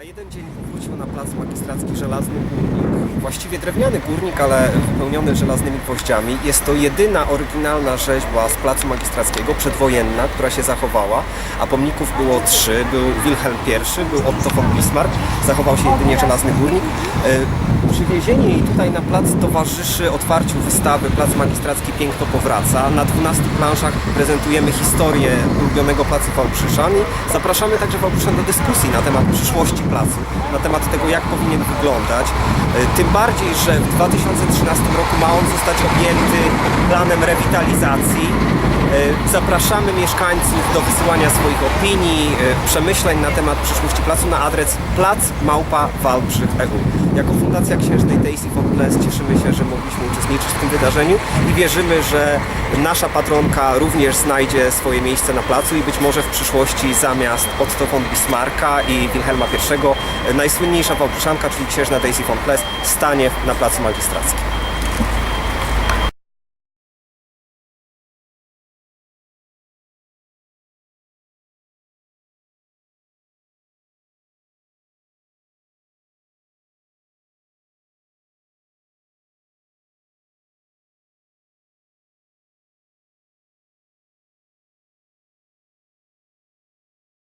Na jeden dzień powrócił na plac magistracki żelazny górnik. Właściwie drewniany górnik, ale wypełniony żelaznymi gwoździami. Jest to jedyna oryginalna rzeźba z placu magistrackiego, przedwojenna, która się zachowała, a pomników było trzy. Był Wilhelm I, był Otto von Bismarck, zachował się jedynie żelazny górnik. Przywiezienie jej tutaj na plac towarzyszy otwarciu wystawy Plac Magistracki Piękno Powraca. Na 12 planszach prezentujemy historię ulubionego placu Wałbrzyszan i zapraszamy także Wałbrzyszan do dyskusji na temat przyszłości placu, na temat tego, jak powinien wyglądać. E, Tym bardziej, że w 2013 roku ma on zostać objęty planem rewitalizacji. E, Zapraszamy mieszkańców do wysyłania swoich opinii, e, przemyśleń na temat przyszłości placu na adres placmałpa.walbrzych.eu. Jako Fundacja Księżnej Daisy von Bless cieszymy się, że mogliśmy uczestniczyć w tym wydarzeniu i wierzymy, że nasza patronka również znajdzie swoje miejsce na placu i być może w przyszłości zamiast Otto von Bismarcka i Wilhelma I e, najsłynniejsza Wałbrzyczanka, czyli księżna Daisy von stanie na placu magistrackim.